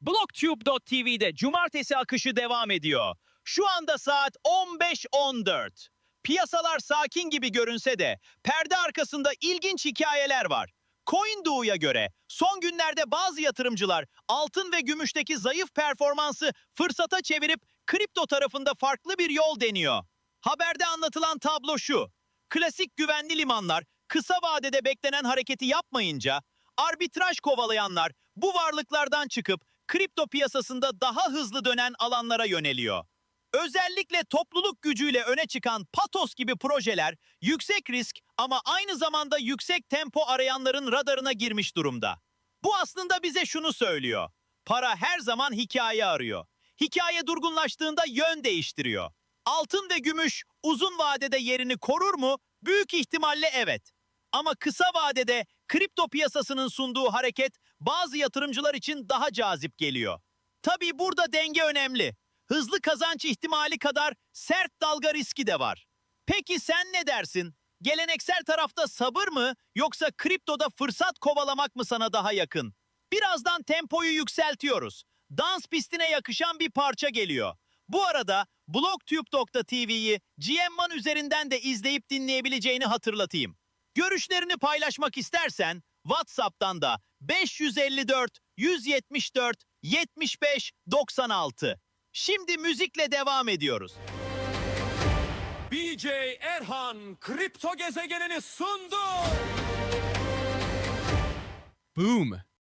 BlogTube.tv'de cumartesi akışı devam ediyor. Şu anda saat 15.14. Piyasalar sakin gibi görünse de perde arkasında ilginç hikayeler var. CoinDo'ya göre son günlerde bazı yatırımcılar altın ve gümüşteki zayıf performansı fırsata çevirip kripto tarafında farklı bir yol deniyor. Haberde anlatılan tablo şu. Klasik güvenli limanlar kısa vadede beklenen hareketi yapmayınca arbitraj kovalayanlar bu varlıklardan çıkıp kripto piyasasında daha hızlı dönen alanlara yöneliyor. Özellikle topluluk gücüyle öne çıkan Patos gibi projeler yüksek risk ama aynı zamanda yüksek tempo arayanların radarına girmiş durumda. Bu aslında bize şunu söylüyor. Para her zaman hikaye arıyor. Hikaye durgunlaştığında yön değiştiriyor. Altın ve gümüş uzun vadede yerini korur mu? Büyük ihtimalle evet. Ama kısa vadede kripto piyasasının sunduğu hareket bazı yatırımcılar için daha cazip geliyor. Tabii burada denge önemli. Hızlı kazanç ihtimali kadar sert dalga riski de var. Peki sen ne dersin? Geleneksel tarafta sabır mı yoksa kriptoda fırsat kovalamak mı sana daha yakın? Birazdan tempoyu yükseltiyoruz. Dans pistine yakışan bir parça geliyor. Bu arada blogtube.tv'yi GMMan üzerinden de izleyip dinleyebileceğini hatırlatayım. Görüşlerini paylaşmak istersen WhatsApp'tan da 554 174 75 96. Şimdi müzikle devam ediyoruz. BJ Erhan kripto gezegenini sundu. Boom.